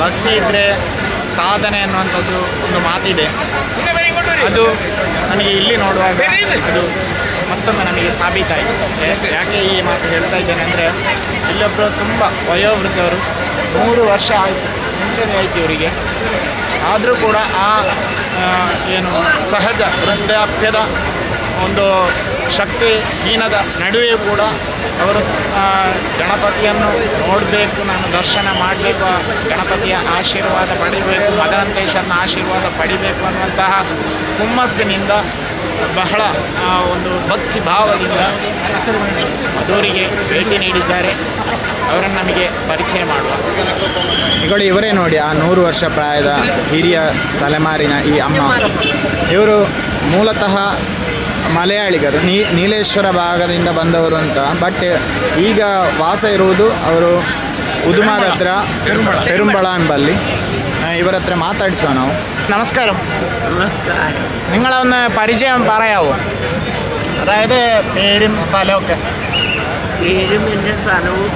ಭಕ್ತಿ ಇದ್ದರೆ ಸಾಧನೆ ಅನ್ನುವಂಥದ್ದು ಒಂದು ಮಾತಿದೆ. ಅದು ನನಗೆ ಇಲ್ಲಿ ನೋಡುವಾಗ ಅದು ಮತ್ತೊಮ್ಮೆ ನನಗೆ ಸಾಬೀತಾಯಿತು. ಯಾಕೆ ಈ ಮಾತು ಹೇಳ್ತಾ ಇದ್ದೇನೆ ಅಂದರೆ ಇಲ್ಲೊಬ್ಬರು ತುಂಬ ವಯೋವೃದ್ಧವರು ಮೂರು ವರ್ಷ ಆಯಿತು ಮುಂಚೆನೇ ಆಯಿತು ಇವರಿಗೆ. ಆದರೂ ಕೂಡ ಆ, ಏನು ಸಹಜ ವೃದ್ಧಾಪ್ಯದ ಒಂದು ಶಕ್ತಿಹೀನದ ನಡುವೆ ಕೂಡ ಅವರು ಗಣಪತಿಯನ್ನು ನೋಡಬೇಕು, ನಾನು ದರ್ಶನ ಮಾಡಬೇಕು ಗಣಪತಿಯ ಆಶೀರ್ವಾದ ಪಡಿಬೇಕು, ಮದನಂತೇಶ್ವರನ ಆಶೀರ್ವಾದ ಪಡಿಬೇಕು ಅನ್ನುವಂತಹ ಹುಮ್ಮಸ್ಸಿನಿಂದ ಬಹಳ ಒಂದು ಭಕ್ತಿ ಭಾವದಿಂದ ಮಧೂರಿಗೆ ಭೇಟಿ ನೀಡಿದ್ದಾರೆ. ಅವರನ್ನು ನಮಗೆ ಪರಿಚಯ ಮಾಡುವ. ಇಗಳು ಇವರೇ ನೋಡಿ, ಆ ನೂರು ವರ್ಷ ಪ್ರಾಯದ ಹಿರಿಯ ತಲೆಮಾರಿನ ಈ ಅಮ್ಮ. ಇವರು ಮೂಲತಃ ಮಲಯಾಳಿಗರು ನೀ ನೀಲೇಶ್ವರ ಭಾಗದಿಂದ ಬಂದವರು ಅಂತ ಬಟ್ ಈಗ ವಾಸ ಇರುವುದು ಅವರು ಉದುಮಾದ ಹತ್ರ ಪೆರುಂಬಳ ಎಂಬಲ್ಲಿ ആ, ഇവർ അത്ര മാത്തടിച്ചോ ನಾವು നമസ്കാരം നിങ്ങളൊന്ന് പരിചയം പറയാവോ അതായത് പേരും സ്ഥലമൊക്കെ പേരും എൻ്റെ സ്ഥലവും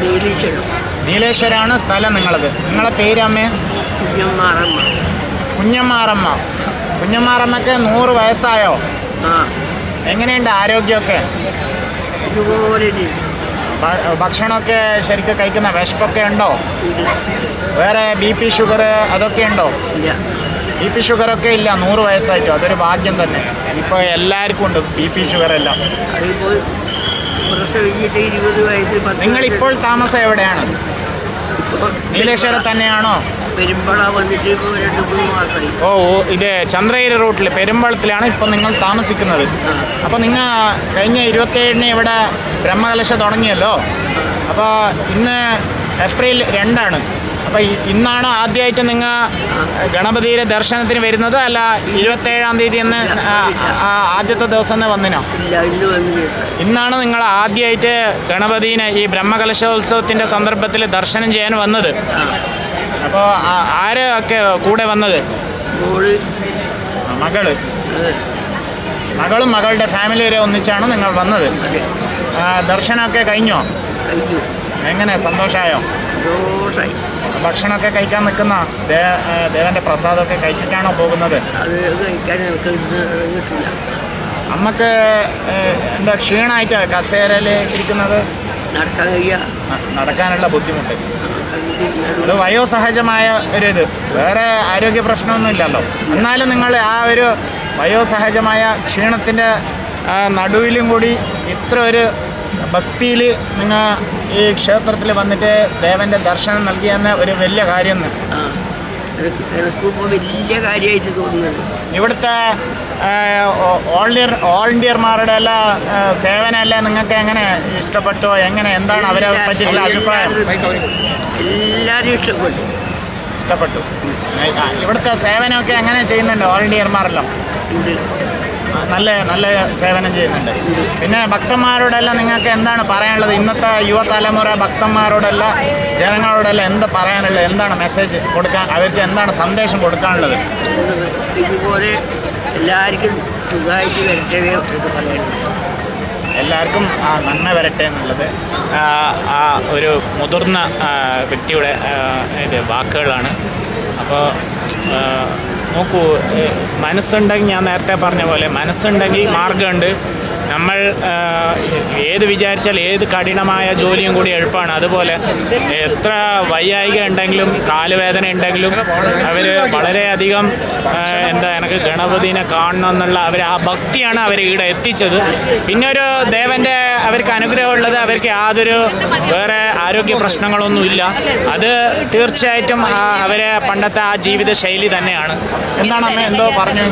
നീലീശ്വരം നീലേശ്വരാണ് സ്ഥലം നിങ്ങളത് നിങ്ങളെ പേര് അമ്മേ കുഞ്ഞമ്മാറമ്മ കുഞ്ഞമ്മാറമ്മ കുഞ്ഞമ്മാറമ്മക്ക് നൂറ് വയസ്സായോ ആ എങ്ങനെയുണ്ട് ആരോഗ്യമൊക്കെ? ഭക്ഷണമൊക്കെ ശരിക്കും കഴിക്കുന്ന വിശപ്പൊക്കെ ഉണ്ടോ? വേറെ ബി പി ഷുഗർ അതൊക്കെ ഉണ്ടോ? ബി പി ഷുഗറൊക്കെ ഇല്ല നൂറ് വയസ്സായിട്ടോ? അതൊരു ഭാഗ്യം തന്നെ. ഇപ്പോൾ എല്ലാവർക്കും ഉണ്ട് ബി പി ഷുഗർ എല്ലാം നിങ്ങളിപ്പോൾ താമസം എവിടെയാണ്? നീലേശ്വരം തന്നെയാണോ പെരുമ്പള വന്നിട്ട് ഇപ്പോൾ രണ്ട് മൂന്ന് മാസമായി ഓ ഓ, ഇത് ചന്ദ്രഗിരി റൂട്ടിൽ പെരുമ്പളത്തിലാണ് ഇപ്പം നിങ്ങൾ താമസിക്കുന്നത്. അപ്പോൾ നിങ്ങൾ കഴിഞ്ഞ ഇരുപത്തേഴിന് ഇവിടെ ബ്രഹ്മകലശ തുടങ്ങിയല്ലോ? അപ്പോൾ ഇന്ന് ഏപ്രിൽ രണ്ടാണ്. അപ്പോൾ ഇന്നാണ് ആദ്യമായിട്ട് നിങ്ങൾ ഗണപതിയുടെ ദർശനത്തിന് വരുന്നത്? അല്ല ഇരുപത്തേഴാം തീയതി എന്ന് ആ, ആ, ആദ്യത്തെ ദിവസം തന്നെ വന്നിനോ? ഇല്ല ഇന്ന് വന്നില്ല. ഇന്നാണ് നിങ്ങൾ ആദ്യമായിട്ട് ഗണപതിനെ ഈ ബ്രഹ്മകലശോത്സവത്തിന്റെ സന്ദർഭത്തിൽ ദർശനം ചെയ്യാൻ വന്നത്. അപ്പോൾ ആരൊക്കെ കൂടെ വന്നത്? മകൾ. മകളും മകളുടെ ഫാമിലി വരെ ഒന്നിച്ചാണ് നിങ്ങൾ വന്നത്. ദർശനമൊക്കെ കഴിഞ്ഞോ? എങ്ങനെ? സന്തോഷമായോ ഭക്ഷണമൊക്കെ കഴിക്കാൻ നിൽക്കുന്ന ദേവന്റെ പ്രസാദമൊക്കെ കഴിച്ചിട്ടാണോ പോകുന്നത്? അമ്മയ്ക്ക് എന്താ ക്ഷീണമായിട്ടോ കസേരയിൽ ഇരിക്കുന്നത്? നടക്കാൻ കഴിയുക നടക്കാനുള്ള ബുദ്ധിമുട്ട്. അത് വയോസഹജമായ ഒരു ഇത്. വേറെ ആരോഗ്യ പ്രശ്നമൊന്നും ഇല്ലല്ലോ. എന്നാലും നിങ്ങൾ ആ ഒരു വയോസഹജമായ ക്ഷീണത്തിന്റെ നടുവിലും കൂടി ഇത്ര ഒരു ഭക്തിയിൽ നിങ്ങൾ ഈ ക്ഷേത്രത്തിൽ വന്നിട്ട് ദേവന്റെ ദർശനം നൽകിയെന്ന ഒരു വലിയ കാര്യം എനിക്ക് എനിക്കിപ്പോൾ വലിയ കാര്യമായിട്ട് തോന്നുന്നത്. ഇവിടുത്തെ വോളണ്ടിയർമാരുടെ ഓൾഡിയർമാരുടെ എല്ലാ സേവനം എല്ലാം നിങ്ങൾക്ക് എങ്ങനെ ഇഷ്ടപ്പെട്ടോ? എങ്ങനെ എന്താണ് അവരെ പറ്റിയുള്ള അഭിപ്രായം? എല്ലാവരും ഇഷ്ടപ്പെട്ടു. ഇഷ്ടപ്പെട്ടു. ഇവിടുത്തെ സേവനമൊക്കെ എങ്ങനെ ചെയ്യുന്നുണ്ട് ആ, നല്ല നല്ല സേവനം ചെയ്യുന്നുണ്ട്. പിന്നെ ഭക്തന്മാരോടെല്ലാം നിങ്ങൾക്ക് എന്താണ് പറയാനുള്ളത്? ഇന്നത്തെ യുവതലമുറ ഭക്തന്മാരോടെല്ലാം ജനങ്ങളോടെല്ലാം എന്ത് പറയാനുള്ളത്? എന്താണ് മെസ്സേജ് കൊടുക്കാൻ അവർക്ക് എന്താണ് സന്ദേശം കൊടുക്കാനുള്ളത്? ഇതുപോലെ എല്ലാവർക്കും സുഖമായിട്ട് വരട്ടെ എന്ന് എല്ലാവർക്കും ആ നന്മ വരട്ടെ എന്നുള്ളത് ആ, ഒരു മുതിർന്ന വ്യക്തിയുടെ ഇത് വാക്കുകളാണ്. അപ്പോൾ നോക്കൂ മനസ്സുണ്ടെങ്കിൽ ഞാൻ നേരത്തെ പറഞ്ഞ പോലെ മനസ്സുണ്ടെങ്കിൽ മാർഗമുണ്ട് നമ്മൾ ഏത് വിചാരിച്ചാൽ ഏത് കഠിനമായ ജോലിയും കൂടി എളുപ്പമാണ്. അതുപോലെ എത്ര വയ്യായിക ഉണ്ടെങ്കിലും കാലുവേദന ഉണ്ടെങ്കിലും അവർ വളരെയധികം എന്താ എനിക്ക് ഗണപതിനെ കാണണം എന്നുള്ള അവർ ആ ഭക്തിയാണ് അവർ ഇവിടെ എത്തിച്ചത്. പിന്നെ ഒരു ദേവന്റെ അവർക്ക് അനുഗ്രഹമുള്ളത് അവർക്ക് യാതൊരു വേറെ ആരോഗ്യ പ്രശ്നങ്ങളൊന്നുമില്ല. അത് തീർച്ചയായിട്ടും അവരെ പണ്ടത്തെ ആ ജീവിത ശൈലി തന്നെയാണ്. എന്താണ് അമ്മ എന്തോ പറഞ്ഞു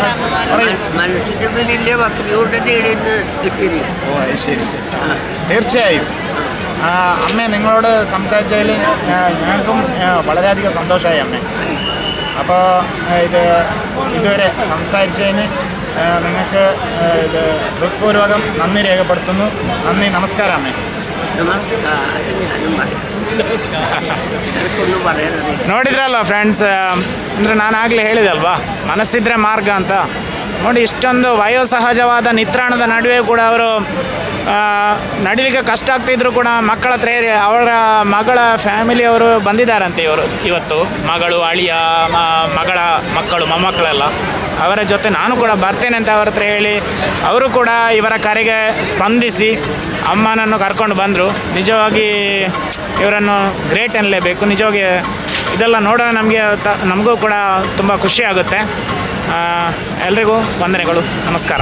ഓ ശരി ശരി. തീർച്ചയായും. അമ്മ നിങ്ങളോട് സംസാരിച്ചതിൽ ഞങ്ങൾക്കും വളരെയധികം സന്തോഷമായി അമ്മേ. അപ്പോൾ ഇത് ഇതുവരെ സംസാരിച്ചതിന് നിങ്ങൾക്ക് ഇത് ഹൃത്പൂർവകം നന്ദി രേഖപ്പെടുത്തുന്നു. നന്ദി നമസ്കാരം അമ്മേ. ನೋಡಿದ್ರಲ್ಲ ಫ್ರೆಂಡ್ಸ್ ಅಂದರೆ ನಾನು ಆಗಲೇ ಹೇಳಿದಲ್ವಾ? ಮನಸ್ಸಿದ್ರೆ ಮಾರ್ಗ ಅಂತ. ನೋಡಿ, ಇಷ್ಟೊಂದು ವಯೋಸಹಜವಾದ ನಿತ್ರಾಣದ ನಡುವೆ ಕೂಡ ಅವರು ನಡಿಲಿಕ್ಕೆ ಕಷ್ಟ ಆಗ್ತಿದ್ರು ಕೂಡ ಮಕ್ಕಳ ಹತ್ರ ಅವರ ಮಗಳ ಫ್ಯಾಮಿಲಿಯವರು ಬಂದಿದ್ದಾರಂತೆ ಇವರು ಇವತ್ತು. ಮಗಳು, ಅಳಿಯ ಮಗಳ, ಮಕ್ಕಳು, ಮೊಮ್ಮಕ್ಕಳೆಲ್ಲ. ಅವರ ಜೊತೆ ನಾನು ಕೂಡ ಬರ್ತೇನೆ ಅಂತ ಅವ್ರ ಹತ್ರ ಹೇಳಿ ಅವರು ಕೂಡ ಇವರ ಕರೆಗೆ ಸ್ಪಂದಿಸಿ ಅಮ್ಮನನ್ನು ಕರ್ಕೊಂಡು ಬಂದರು. ನಿಜವಾಗಿ ಇವರನ್ನು ಗ್ರೇಟ್ ಅನ್ನಲೇಬೇಕು ನಿಜವಾಗಿ ಇದೆಲ್ಲ ನೋಡೋ ನಮಗೆ ತ ನಮಗೂ ಕೂಡ ತುಂಬ ಖುಷಿ ಆಗುತ್ತೆ. ಆ, ಎಲ್ರಿಗೂ ವಂದನೆಗಳು. ನಮಸ್ಕಾರ.